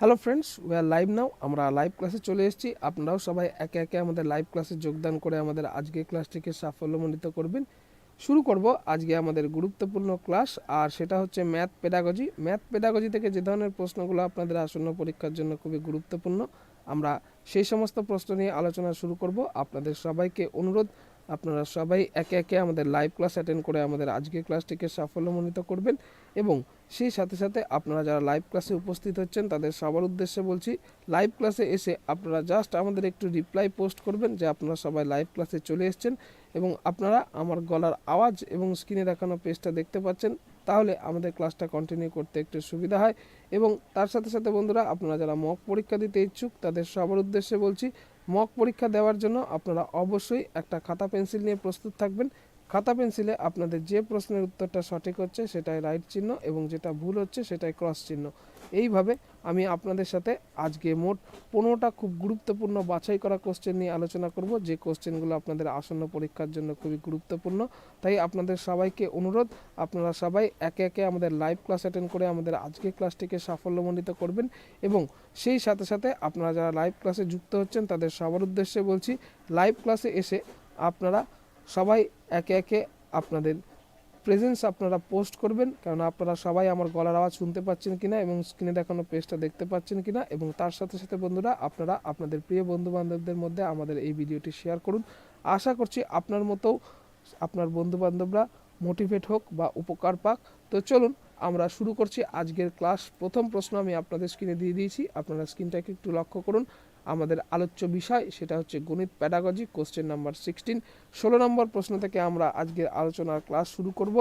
Hello friends we are live now আমরা live ক্লাসে চলে এসেছি। আপনারাও সবাই একে একে আমাদের লাইভ ক্লাসে যোগদান করে আমাদের আজকের ক্লাসটিকে সাফল্যমণ্ডিত করবেন। শুরু করব আজকে আমাদের গুরুত্বপূর্ণ ক্লাস আর সেটা হচ্ছে ম্যাথ পেডাগজি ম্যাথ পেডাগজি থেকে যে ধরনের প্রশ্নগুলো আপনাদের আসন্ন পরীক্ষার জন্য খুবই গুরুত্বপূর্ণ, আমরা সেই সমস্ত প্রশ্ন নিয়ে আলোচনা শুরু করব। আপনাদের সবাইকে অনুরোধ আপনারা সবাই একে একে আমাদের লাইভ ক্লাস অ্যাটেন্ড করে আমাদের আজকের ক্লাসটিকে সাফল্যমণ্ডিত করবেন এবং সেই সাথে সাথে আপনারা যারা লাইভ ক্লাসে উপস্থিত হচ্ছেন, তাদের সবার উদ্দেশ্যে বলছি লাইভ ক্লাসে এসে আপনারা জাস্ট আমাদের একটু রিপ্লাই পোস্ট করবেন যে আপনারা সবাই লাইভ ক্লাসে চলে এসেছেন এবং আপনারা আমার গলার আওয়াজ এবং স্ক্রিনে দেখানো পেজটা দেখতে পাচ্ছেন, তাহলে আমাদের ক্লাসটা কন্টিনিউ করতে একটু সুবিধা হয়। এবং তার সাথে সাথে বন্ধুরা, আপনারা যারা মক পরীক্ষা দিতে ইচ্ছুক, তাদের সবার উদ্দেশ্যে বলছি মক পরীক্ষা দেওয়ার জন্য আপনারা অবশ্যই একটা খাতা পেন্সিল নিয়ে প্রস্তুত থাকবেন। খাতা পেন্সিলে আপনাদের যে প্রশ্নের উত্তরটা সঠিক হচ্ছে সেটাই রাইট চিহ্ন এবং যেটা ভুল হচ্ছে সেটাই ক্রস চিহ্ন। এইভাবে আমি আপনাদের সাথে আজকে মোট পনেরোটা খুব গুরুত্বপূর্ণ বাছাই করা কোশ্চেন নিয়ে আলোচনা করব। যে কোশ্চেনগুলো আপনাদের আসন্ন পরীক্ষার জন্য খুবই গুরুত্বপূর্ণ। তাই আপনাদের সবাইকে অনুরোধ, আপনারা সবাই একে একে আমাদের লাইভ ক্লাস অ্যাটেন্ড করে আমাদের আজকের ক্লাসটিকে সাফল্যমণ্ডিত করবেন এবং সেই সাথে সাথে আপনারা যারা লাইভ ক্লাসে যুক্ত হচ্ছেন তাদের সবার উদ্দেশ্যে বলছি লাইভ ক্লাসে এসে আপনারা সবাই একে একে আপনাদের প্রেজেন্স আপনারা পোস্ট করবেন কারণ আপনারা সবাই আমার গলার আওয়াজ শুনতে পাচ্ছেন কিনা এবং স্ক্রিনে দেখানো পেজটা দেখতে পাচ্ছেন কিনা এবং তার সাথে সাথে বন্ধুরা, আপনারা আপনাদের প্রিয় বন্ধু বান্ধবদের মধ্যে আমাদের এই ভিডিওটি শেয়ার করুন। আশা করছি আপনার মতো আপনার বন্ধু বান্ধবরা মোটিভেট হোক বা উপকার পাক। তো চলুন, আমরা শুরু করছি আজকের ক্লাস প্রথম প্রশ্ন আমি আপনাদের স্ক্রিনে দিয়ে দিয়েছি। আপনারা স্ক্রিনটাকে একটু লক্ষ্য করুন। আমাদের আলোচ্য বিষয়, সেটা হচ্ছে গণিত প্যাডাগজি কোশ্চেন নাম্বার সিক্সটিন ষোলো নম্বর প্রশ্ন থেকে আমরা আজকের আলোচনার ক্লাস শুরু করব।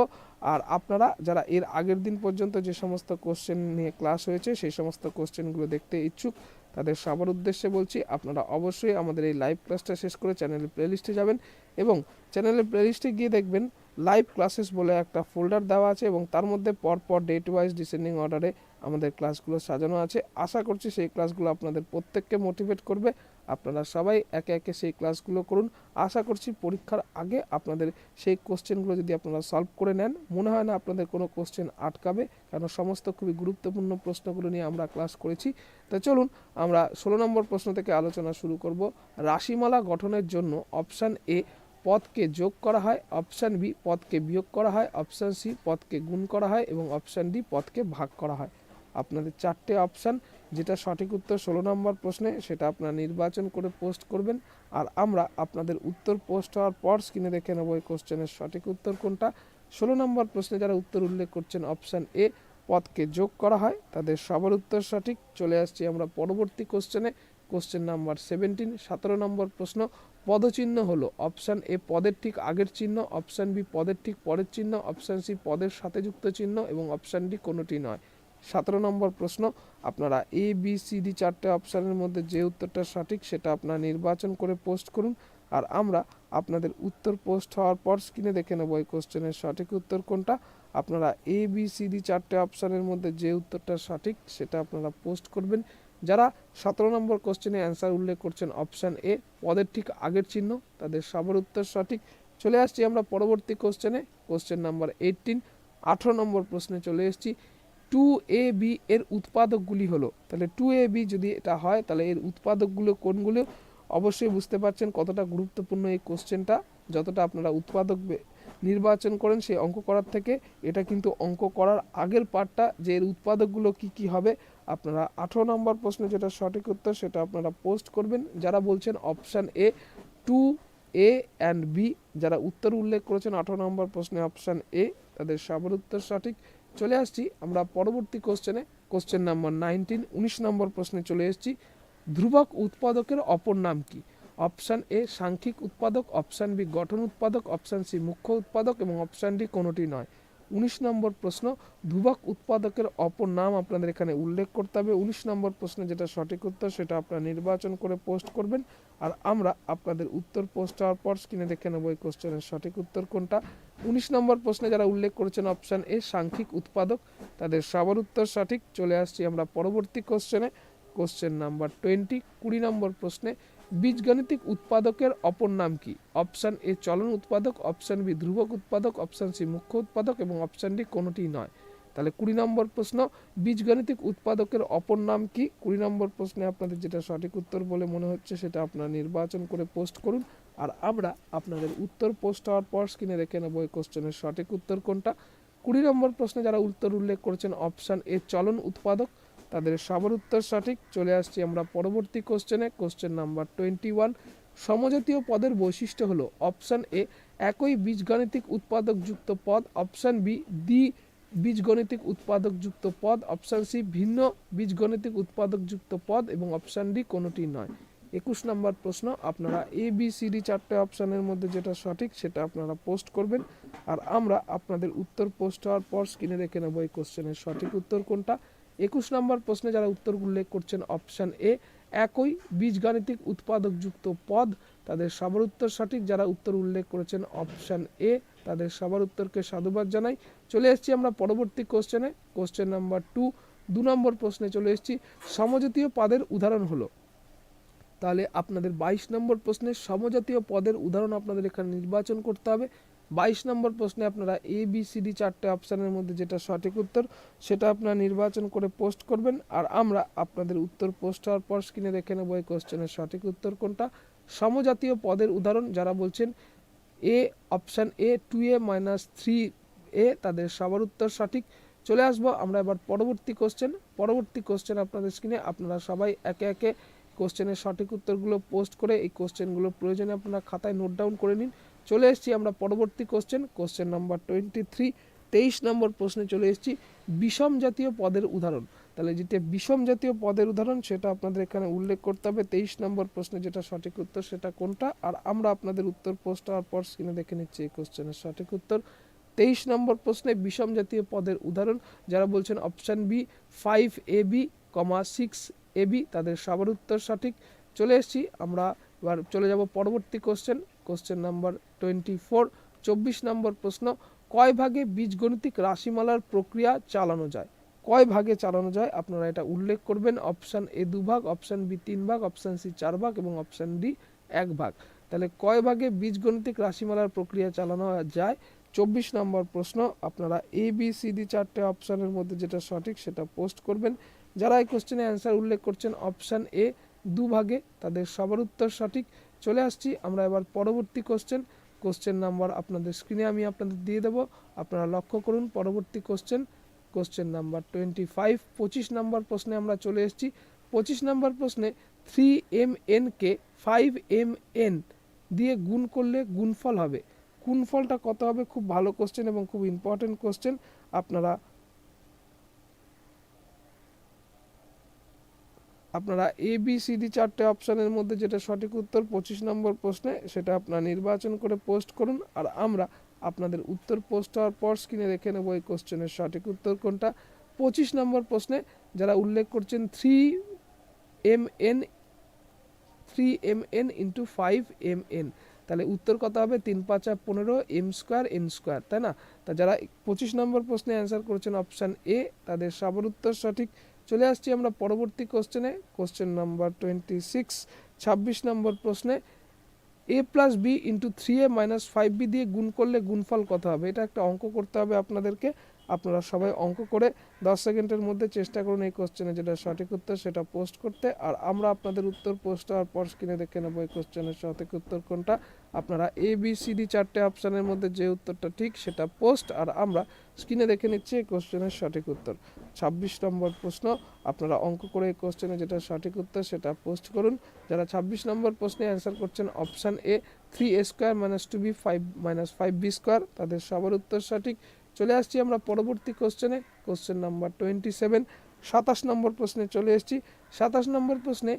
আর আপনারা যারা এর আগের দিন পর্যন্ত যে সমস্ত কোশ্চেন নিয়ে ক্লাস হয়েছে, সেই সমস্ত কোশ্চেনগুলো দেখতে ইচ্ছুক, তাদের সবার উদ্দেশ্যে বলছি, আপনারা অবশ্যই আমাদের এই লাইভ ক্লাসটা শেষ করে চ্যানেলের প্লেলিস্টে যাবেন এবং চ্যানেলের প্লেলিস্টে গিয়ে দেখবেন লাইভ ক্লাসেস বলে একটা ফোল্ডার দেওয়া আছে এবং তার মধ্যে পরপর ডেট ওয়াইজ ডিসেন্ডিং অর্ডারে আমাদের ক্লাসগুলো সাজানো আছে। আশা করছি সেই ক্লাসগুলো আপনাদের প্রত্যেককে মোটিভেট করবে। আপনারা সবাই একে একে সেই ক্লাসগুলো করুন। আশা করছি পরীক্ষার আগে আপনাদের সেই কোশ্চেনগুলো যদি আপনারা সলভ করে নেন, মনে হয় না আপনাদের কোনো কোশ্চেন আটকাবে। কারণ সমস্ত খুবই গুরুত্বপূর্ণ প্রশ্নগুলো নিয়ে আমরা ক্লাস করেছি। তো চলুন, আমরা ষোলো নম্বর প্রশ্ন থেকে আলোচনা শুরু করব। রাশিমালা গঠনের জন্য অপশান এ পদকে যোগ করা হয়, অপশান বি পদকে বিয়োগ করা হয়, অপশান সি পদকে গুণ করা হয় এবং অপশান ডি পদকে ভাগ করা হয়। আপনাদের চারটে অপশান যেটা সঠিক উত্তর ষোলো নম্বর প্রশ্নে, সেটা আপনারা নির্বাচন করে পোস্ট করবেন। আর আমরা আপনাদের উত্তর পোস্ট হওয়ার পর স্ক্রিনে দেখে নেব এই কোশ্চেনের সঠিক উত্তর কোনটা। ষোলো নম্বর প্রশ্নে যারা উত্তর উল্লেখ করছেন অপশান এ পদকে যোগ করা হয়। তাদের সবার উত্তর সঠিক। চলে আসছি আমরা পরবর্তী কোশ্চেনে কোশ্চেন নাম্বার সেভেন্টিন সতেরো নম্বর প্রশ্ন, পদচিহ্ন হলো। অপশান এ পদের ঠিক আগের চিহ্ন অপশান বি পদের ঠিক পরের চিহ্ন অপশান সি পদের সাথে যুক্ত চিহ্ন, এবং অপশান ডি কোনোটি নয়। সতেরো নম্বর প্রশ্ন, আপনারা এ বি সি ডি চারটে অপশানের মধ্যে যে উত্তরটা সঠিক সেটা আপনারা নির্বাচন করে পোস্ট করুন। আর আমরা আপনাদের উত্তর পোস্ট হওয়ার পর স্ক্রিনে দেখে নেব এই কোশ্চেনের সঠিক উত্তর কোনটা। আপনারা এ বি সি ডি চারটে অপশানের মধ্যে যে উত্তরটা সঠিক সেটা আপনারা পোস্ট করবেন। যারা সতেরো নম্বর কোশ্চেনে অ্যান্সার উল্লেখ করছেন অপশান এ পদের ঠিক আগের চিহ্ন, তাদের সবার উত্তর সঠিক। চলে আসছি আমরা পরবর্তী কোশ্চেনে কোশ্চেন নাম্বার এইটিন আঠেরো নম্বর প্রশ্নে চলে এসেছি। টু এ বি এর উৎপাদকগুলি হলো। তাহলে টু এ বি যদি এটা হয়, তাহলে এর উৎপাদকগুলো কোনগুলো? অবশ্যই বুঝতে পারছেন কতটা গুরুত্বপূর্ণ এই কোশ্চেনটা যতটা আপনারা উৎপাদক নির্বাচন করেন সেই অঙ্ক করার থেকে, এটা কিন্তু অঙ্ক করার আগের পার্টটা যে এর উৎপাদকগুলো কি কি হবে, আপনারা আঠেরো নম্বর প্রশ্নে যেটা সঠিক উত্তর সেটা আপনারা পোস্ট করবেন। যারা বলছেন option A two A and B যারা উত্তর উল্লেখ করেছেন আঠেরো নম্বর প্রশ্নে অপশান এ তাদের সবার উত্তর সঠিক। চলে আসছি, আমরা পরবর্তী কোশ্চেনে কোশ্চেন নাম্বার নাইনটিন উনিশ নম্বর প্রশ্নে চলে এসেছি, ধ্রুবক উৎপাদকের অপর নাম কি? অপশান এ সাংখ্যিক উৎপাদক অপশান বি গঠন উৎপাদক অপশান সি মুখ্য উৎপাদক এবং অপশান ডি কোনোটি নয়। উনিশ নম্বর প্রশ্ন ধ্রুবক উৎপাদকের অপর নাম আপনাদের এখানে উল্লেখ করতে হবে। উনিশ নম্বর প্রশ্নে যেটা সঠিক উত্তর, সেটা আপনারা নির্বাচন করে পোস্ট করবেন। আর আমরা আপনাদের উত্তর পোস্ট হওয়ার পর স্ক্রিনে দেখে নেব এই কোশ্চেনের সঠিক উত্তর কোনটা। উনিশ নম্বর প্রশ্নে যারা উল্লেখ করেছেন অপশান এ সাংখ্যিক উৎপাদক। তাদের সবার উত্তর সঠিক। চলে আসছি আমরা পরবর্তী কোশ্চেনে কোশ্চেন নাম্বার টোয়েন্টি কুড়ি নম্বর প্রশ্নে বীজগাণিতিক উৎপাদকের অপর নাম কি? অপশান এ, চলন উৎপাদক। অপশান বি, ধ্রুবক উৎপাদক। অপশান সি, মুখ্য উৎপাদক এবং অপশান ডি কোনোটি নয়। তাহলে কুড়ি নম্বর প্রশ্ন, বীজগাণিতিক উৎপাদকের অপর নাম কি? কুড়ি নম্বর প্রশ্নে আপনাদের যেটা সঠিক উত্তর বলে মনে হচ্ছে, সেটা আপনারা নির্বাচন করে পোস্ট করুন। আর আমরা আপনাদের উত্তর পোস্ট হওয়ার পর স্ক্রিনে রেখে নেব এই কোশ্চেনের সঠিক উত্তর কোনটা। কুড়ি নম্বর প্রশ্নে যারা উত্তর উল্লেখ করেছেন, অপশান এ, চলন উৎপাদক। তাদের সবার উত্তর সঠিক। চলে আসছি আমরা পরবর্তী কোশ্চেনে কোশ্চেন নাম্বার টোয়েন্টি ওয়ান সমজাতীয় পদের বৈশিষ্ট্য হলো অপশান এ একই বীজগাণিতিক উৎপাদক যুক্ত পদ। অপশান বি দ্বি বীজগণিতিক উৎপাদক যুক্ত পদ। অপশান সি ভিন্ন বীজগণিতিক উৎপাদক যুক্ত পদ এবং অপশান ডি কোনোটি নয়। একুশ নম্বর প্রশ্ন, আপনারা এ বি সি ডি চারটে অপশানের মধ্যে যেটা সঠিক সেটা আপনারা পোস্ট করবেন। আর আমরা আপনাদের উত্তর পোস্ট হওয়ার পর স্ক্রিনে রেখে নেব এই কোশ্চেনের সঠিক উত্তর কোনটা। একুশ নম্বর প্রশ্নে যারা উত্তর উল্লেখ করছেন অপশান এ একই বীজগাণিতিক উৎপাদক যুক্ত পদ, তাদের সবার উত্তর সঠিক। যারা উত্তর উল্লেখ করেছেন অপশান এ তাদের সবার উত্তরকে সাধুবাদ জানাই। চলে এসেছি আমরা পরবর্তী কোশ্চেনে কোশ্চেন নাম্বার টু দু নম্বর প্রশ্নে চলে এসেছি। সমজাতীয় পদের উদাহরণ হলো। তাহলে আপনাদের বাইশ নম্বর প্রশ্নে সমজাতীয় পদের উদাহরণ আপনাদের এখানে নির্বাচন করতে হবে। বাইশ নম্বর প্রশ্নে আপনারা এ বি সি ডি চারটে অপশানের মধ্যে যেটা সঠিক উত্তর, সেটা আপনারা নির্বাচন করে পোস্ট করবেন। আর আমরা আপনাদের উত্তর পোস্ট হওয়ার পর স্ক্রিনে রেখে নেব এই কোশ্চেনের সঠিক উত্তর কোনটা। সমজাতীয় পদের উদাহরণ, যারা বলছেন A option A two A minus three A তাদের সবার উত্তর সঠিক। চলে আসব আমরা এবার পরবর্তী কোশ্চেন পরবর্তী কোশ্চেন আপনাদের স্ক্রিনে আপনারা সবাই একে একে কোশ্চেনের সঠিক উত্তরগুলো পোস্ট করে এই কোশ্চেনগুলো প্রয়োজনে আপনারা খাতায় নোট ডাউন করে নিন। চলে এসেছি আমরা পরবর্তী question question number twenty three তেইশ নম্বর প্রশ্নে চলে এসেছি, বিষম জাতীয় পদের উদাহরণ। তাহলে যেটা বিষম জাতীয় পদের উদাহরণ, সেটা আপনাদের এখানে উল্লেখ করতে হবে। তেইশ নম্বর প্রশ্নে যেটা সঠিক উত্তর, সেটা কোনটা? আর আমরা আপনাদের উত্তর পোস্ট হওয়ার পর স্ক্রিনে দেখে নিচ্ছি এই কোশ্চেনের সঠিক উত্তর। তেইশ নম্বর প্রশ্নে বিষম জাতীয় পদের উদাহরণ, যারা বলছেন option B five A B comma six A B তাদের সবার উত্তর সঠিক। চলে এসেছি আমরা, এবার চলে যাব পরবর্তী question question number twenty four চব্বিশ নম্বর প্রশ্ন, কয় ভাগে বীজগণিতিক রাশিমালার প্রক্রিয়া চালানো যায়? কয় ভাগে চালানো যায়? আপনারা এটা উল্লেখ করবেন। অপশান এ দু ভাগ অপশান বি তিন ভাগ অপশান সি চার ভাগ এবং অপশান ডি এক ভাগ। তাহলে কয় ভাগে বীজগণিতিক রাশিমালার প্রক্রিয়া চালানো যায়? চব্বিশ নম্বর প্রশ্ন, আপনারা এ বি সি ডি চারটে অপশানের মধ্যে যেটা সঠিক সেটা পোস্ট করবেন। যারা এই কোশ্চেনে অ্যান্সার উল্লেখ করছেন অপশান এ দু ভাগে, তাদের সবার উত্তর সঠিক। চলে আসছি। আমরা এবার পরবর্তী কোশ্চেন কোশ্চেন নাম্বার আপনাদের স্ক্রিনে আমি আপনাদের দিয়ে দেবো। আপনারা লক্ষ্য করুন, পরবর্তী question question number twenty five পঁচিশ নাম্বার প্রশ্নে আমরা চলে এসেছি। পঁচিশ নাম্বার প্রশ্নে থ্রি এম এনকে ফাইভ এম এন দিয়ে গুণ করলে গুণফল হবে। গুণফলটা কত হবে? খুব ভালো কোশ্চেন এবং খুব ইম্পর্টেন্ট কোশ্চেন আপনারা আপনারা এ বি সি ডি চারটে অপশানের মধ্যে যেটা সঠিক উত্তর, পঁচিশ নম্বর প্রশ্নে সেটা আপনারা নির্বাচন করে পোস্ট করুন। আর আমরা আপনাদের উত্তর পোস্ট হওয়ার পর স্ক্রিনে রেখে নেব এই কোশ্চেনের সঠিক উত্তর কোনটা। পঁচিশ নম্বর প্রশ্নে যারা উল্লেখ করছেন three M N three M N into five M N তাহলে উত্তর কত হবে? তিন পাঁচ পাঁচা পনেরো এম স্কোয়ার এন স্কোয়ার তাই না? তা যারা পঁচিশ নম্বর প্রশ্নে অ্যান্সার করেছেন অপশান এ তাদের সবার উত্তর সঠিক। চলে আসছি আমরা পরবর্তী কোশ্চেনে কোশ্চেন নাম্বার টোয়েন্টি সিক্স ছাব্বিশ নম্বর প্রশ্নে। A plus B into three A minus five B দিয়ে গুণ করলে গুণফল কত হবে? এটা একটা অঙ্ক করতে হবে আপনাদেরকে। আপনারা সবাই অঙ্ক করে দশ সেকেন্ডের মধ্যে চেষ্টা করুন এই কোশ্চেনে যেটা সঠিক উত্তর সেটা পোস্ট করতে। আর আমরা আপনাদের উত্তর পোস্ট হওয়ার পর স্ক্রিনে দেখে নেব এই কোশ্চেনের সঠিক উত্তর কোনটা। আপনারা এ বি সি ডি চারটে অপশানের মধ্যে যে উত্তরটা ঠিক সেটা পোস্ট আর আমরা স্ক্রিনে দেখে নিচ্ছি এই কোশ্চেনের সঠিক উত্তর। ছাব্বিশ নম্বর প্রশ্ন, আপনারা অঙ্ক করে এই কোশ্চেনে যেটা সঠিক উত্তর সেটা পোস্ট করুন। যারা ছাব্বিশ নম্বর প্রশ্নে অ্যান্সার করছেন option A three A square minus two B five minus five B square তাদের সবার উত্তর সঠিক। চলে আসছি আমরা পরবর্তী কোশ্চেনে কোশ্চেন নাম্বার টোয়েন্টি সেভেন সাতাশ নম্বর প্রশ্নে চলে এসেছি। সাতাশ নম্বর প্রশ্নে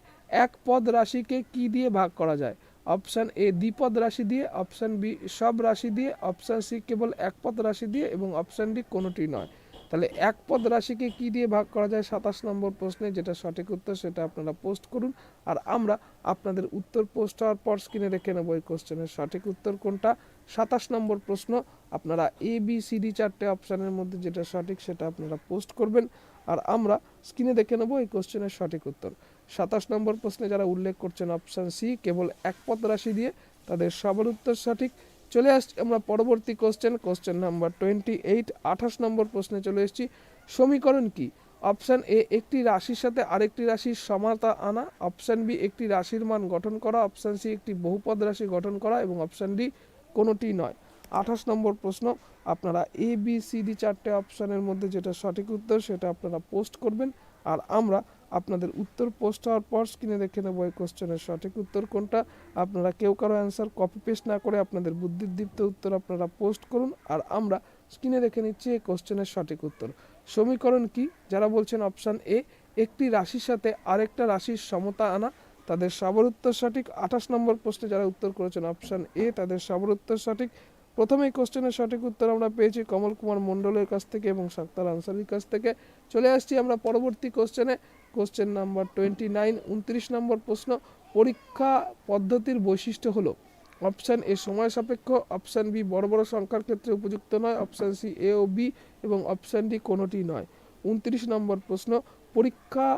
এক পদ রাশিকে কি দিয়ে ভাগ করা যায়? অপশান এ দ্বিপদ রাশি দিয়ে অপশান বি সব রাশি দিয়ে অপশান সি কেবল এক পদ রাশি দিয়ে, এবং অপশান ডি কোনোটি নয়। তাহলে এক পদ রাশিকে কি দিয়ে ভাগ করা যায়? সাতাশ নম্বর প্রশ্নে যেটা সঠিক উত্তর সেটা আপনারা পোস্ট করুন। আর আমরা আপনাদের উত্তর পোস্ট হওয়ার পর স্ক্রিনে রেখে নেব এই কোশ্চেনের সঠিক উত্তর কোনটা? সাতাশ নম্বর প্রশ্ন, আপনারা এ বি সি ডি চারটে অপশানের মধ্যে যেটা সঠিক সেটা আপনারা পোস্ট করবেন। আর আমরা স্ক্রিনে দেখে নেব এই কোশ্চেনের সঠিক উত্তর। সাতাশ নম্বর প্রশ্নে যারা উল্লেখ করছেন অপশান সি কেবল এক পদ রাশি দিয়ে তাদের সবার উত্তর সঠিক। চলে আসছি আমরা পরবর্তী question question number twenty eight আঠাশ নম্বর প্রশ্নে চলে এসেছি। সমীকরণ কি? অপশান এ একটি রাশির সাথে আরেকটি রাশির সমাতা আনা। অপশান বি একটি রাশির মান গঠন করা। অপশান সি একটি বহুপদ রাশি গঠন করা এবং অপশান ডি কোনোটি নয়। আঠাশ নম্বর প্রশ্ন, আপনারা এ বি সি ডি চারটে অপশানের মধ্যে যেটা সঠিক উত্তর সেটা আপনারা পোস্ট করবেন। আর আমরা আপনাদের উত্তর পোস্ট হওয়ার পর স্ক্রিনে দেখে নেব এই কোশ্চেনের সঠিক উত্তর কোনটা। আপনারা কেউ কারও অ্যান্সার কপি পেস্ট না করে আপনাদের বুদ্ধিদীপ্ত উত্তর আপনারা পোস্ট করুন আর আমরা স্ক্রিনে দেখে নিচ্ছি এই কোশ্চেনের সঠিক উত্তর। সমীকরণ কি? যারা বলছেন অপশান এ একটি রাশির সাথে আরেকটা রাশির সমতা আনা, তাদের সবার উত্তর সঠিক। আঠাশ নম্বর প্রশ্নে যারা উত্তর করেছেন অপশান এ তাদের সবার উত্তর সঠিক। প্রথমে এই কোশ্চেনের সঠিক উত্তর আমরা পেয়েছি কমল কুমার মণ্ডলের কাছ থেকে এবং সাক্তার আনসারির কাছ থেকে। চলে আসছি আমরা পরবর্তী কোশ্চেনে কোশ্চেন নাম্বার টোয়েন্টি নাইন উনত্রিশ নম্বর প্রশ্ন, পরীক্ষা পদ্ধতির বৈশিষ্ট্য হলো। অপশান এ সময় সাপেক্ষ অপশান বি বড় বড় সংখ্যার ক্ষেত্রে উপযুক্ত নয় অপশান সি এ ও বি এবং অপশান ডি কোনোটি নয়। উনত্রিশ নম্বর প্রশ্ন, পরীক্ষা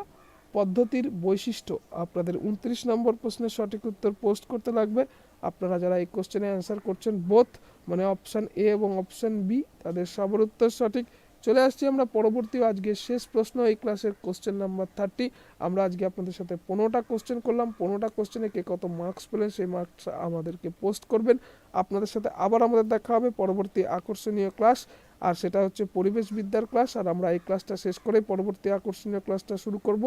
পদ্ধতির বৈশিষ্ট্য। আপনাদের উনত্রিশ নম্বর প্রশ্নের সঠিক উত্তর পোস্ট করতে লাগবে। আপনারা যারা এই কোশ্চেনে অ্যান্সার করছেন বোথ মানে অপশান এ এবং অপশান বি তাদের সবার উত্তর সঠিক। চলে আসছি আমরা পরবর্তী আজকের শেষ প্রশ্ন, এই ক্লাসের কোশ্চেন নাম্বার থার্টি আমরা আজকে আপনাদের সাথে পনেরোটা কোশ্চেন করলাম। পনেরোটা কোশ্চেনে কে কত মার্কস পেলেন, সেই মার্কস আমাদেরকে পোস্ট করবেন। আপনাদের সাথে আবার আমাদের দেখা হবে পরবর্তী আকর্ষণীয় ক্লাস আর সেটা হচ্ছে পরিবেশ বিদ্যার ক্লাস আর আমরা এই ক্লাসটা শেষ করে পরবর্তী আকর্ষণীয় ক্লাসটা শুরু করব।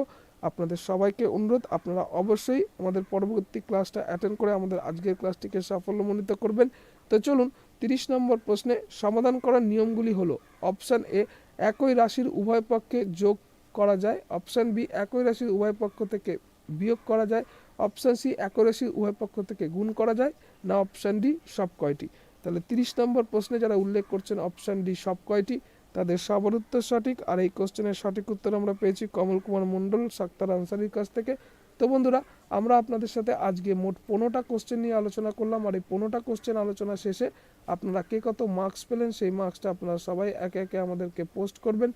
আপনাদের সবাইকে অনুরোধ, আপনারা অবশ্যই আমাদের পরবর্তী ক্লাসটা অ্যাটেন্ড করে আমাদের আজকের ক্লাসটিকে সাফল্যমণ্ডিত করবেন। তো চলুন তিরিশ নম্বর প্রশ্নে সমাধান করার নিয়মগুলি হলো অপশান এ, একই রাশির উভয় পক্ষে যোগ করা যায়। অপশান বি, একই রাশির উভয় পক্ষ থেকে বিয়োগ করা যায়। অপশান সি, একই রাশির উভয় পক্ষ থেকে গুণ করা যায়। না, অপশান ডি, সব কয়টি? তাহলে তিরিশ নম্বর প্রশ্নে যারা উল্লেখ করছেন অপশান ডি, সব কয়টি? তাদের সবার উত্তর সঠিক। আর এই কোশ্চেনের সঠিক উত্তর আমরা পেয়েছি কমল কুমার মণ্ডল, সাক্তার আনসারির কাছ থেকে। তো বন্ধুরা, আমরা আপনাদের সাথে আজকে মোট পনেরোটা কোশ্চেন নিয়ে আলোচনা করলাম আর এই পনেরোটা কোশ্চেন আলোচনা শেষে আপনারা কে কত মার্কস পেলেন, সেই মার্কসটা আপনারা সবাই একে একে আমাদেরকে পোস্ট করবেন।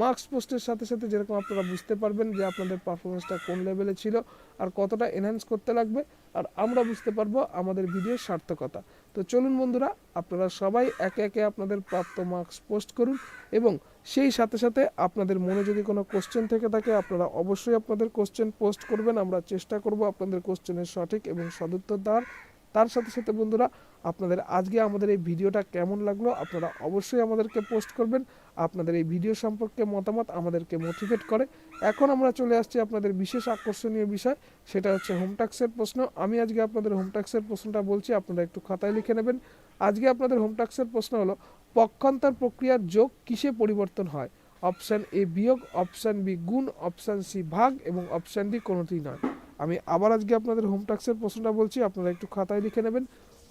মার্কস পোস্টের সাথে সাথে যেরকম আপনারা বুঝতে পারবেন যে আপনাদের পারফরমেন্সটা কোন লেভেলে ছিল আর কতটা এনহ্যান্স করতে লাগবে আর আমরা বুঝতে পারব আমাদের ভিডিওর সার্থকতা। তো চলুন বন্ধুরা, আপনারা সবাই একে একে আপনাদের প্রাপ্ত মার্কস পোস্ট করুন এবং সেই সাথে সাথে আপনাদের মনে যদি কোনো কোশ্চেন থেকে থাকে, আপনারা অবশ্যই আপনাদের কোশ্চেন পোস্ট করবেন। আমরা চেষ্টা করব আপনাদের কোশ্চেনের সঠিক এবং সদুত্তর দেওয়ার। তার সাথে সাথে বন্ধুরা, আপনাদের আজকে আমাদের এই ভিডিওটা কেমন লাগল, আপনারা অবশ্যই আমাদেরকে পোস্ট করবেন। আপনাদের এই ভিডিও সম্পর্কে মতামত আমাদেরকে মোটিভেট করে। এখন আমরা চলে আসছি আপনাদের বিশেষ আকর্ষণীয় বিষয়, সেটা হচ্ছে হোম ট্যাক্সের প্রশ্ন। আমি আজকে আপনাদের হোম ট্যাক্সের প্রশ্নটা বলছি, আপনারা একটু খাতায় লিখে নেবেন। আজকে আপনাদের হোম ট্যাক্সের প্রশ্ন হলো, পক্ষান্তর প্রক্রিয়ার যোগ কিসে পরিবর্তন হয়? অপশান এ বিয়োগ অপশান বি গুণ অপশান সি ভাগ, এবং অপশান ডি কোনোটি নয়। আমি আবার আজকে আপনাদের হোম ট্যাক্সের প্রশ্নটা বলছি, আপনারা একটু খাতায় লিখে নেবেন।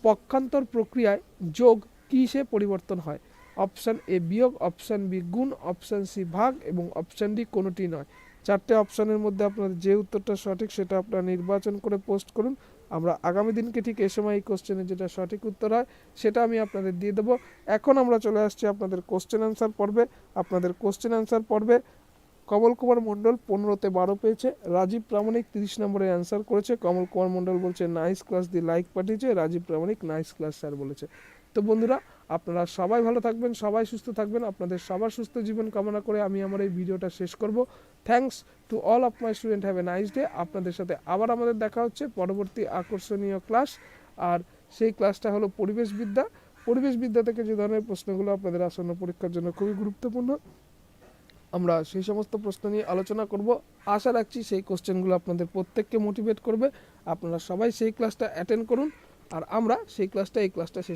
পক্ষান্তর প্রক্রিয়ায় যোগ কিসে পরিবর্তন হয়? অপশান এ বিয়োগ, অপশান বি গুণ, অপশান সি ভাগ এবং অপশান ডি কোনোটি নয়। চারটে অপশানের মধ্যে আপনাদের যে উত্তরটা সঠিক সেটা আপনারা নির্বাচন করে পোস্ট করুন। আমরা আগামী দিনকে ঠিক এই সময় এই কোশ্চেনের যেটা সঠিক উত্তর হয়, সেটা আমি আপনাদের দিয়ে দেবো। এখন আমরা চলে আসছি আপনাদের কোশ্চেন অ্যান্সার পর্বে। আপনাদের কোশ্চেন অ্যান্সার পর্বে কমল কুমার মণ্ডল পনেরোতে বারো পেয়েছে, রাজীব প্রামাণিক তিরিশ নম্বরে অ্যান্সার করেছে। কমল কুমার মণ্ডল বলছে, নাইস ক্লাস দিয়ে লাইক পাঠিয়েছে, Rajib Pramanik nice class sir বলেছে। তো বন্ধুরা আপনারা সবাই ভালো থাকবেন, সবাই সুস্থ থাকবেন। আপনাদের সবার সুস্থ জীবন কামনা করে আমি আমার এই ভিডিওটা শেষ করব। Thanks to all of my student have a nice day আপনাদের সাথে আবার আমাদের দেখা হচ্ছে পরবর্তী আকর্ষণীয় ক্লাস আর সেই ক্লাসটা হলো পরিবেশবিদ্যা পরিবেশবিদ্যা থেকে যে ধরনের প্রশ্নগুলো আপনাদের আসন্ন পরীক্ষার জন্য খুবই গুরুত্বপূর্ণ, আমরা সেই সমস্ত প্রশ্ন নিয়ে আলোচনা করব। আশা রাখছি সেই কোশ্চেনগুলো আপনাদের প্রত্যেককে মোটিভেট করবে। আপনারা সবাই সেই ক্লাসটা অ্যাটেন্ড করুন। আর আমরা সেই ক্লাসটা এই ক্লাসটা শেষ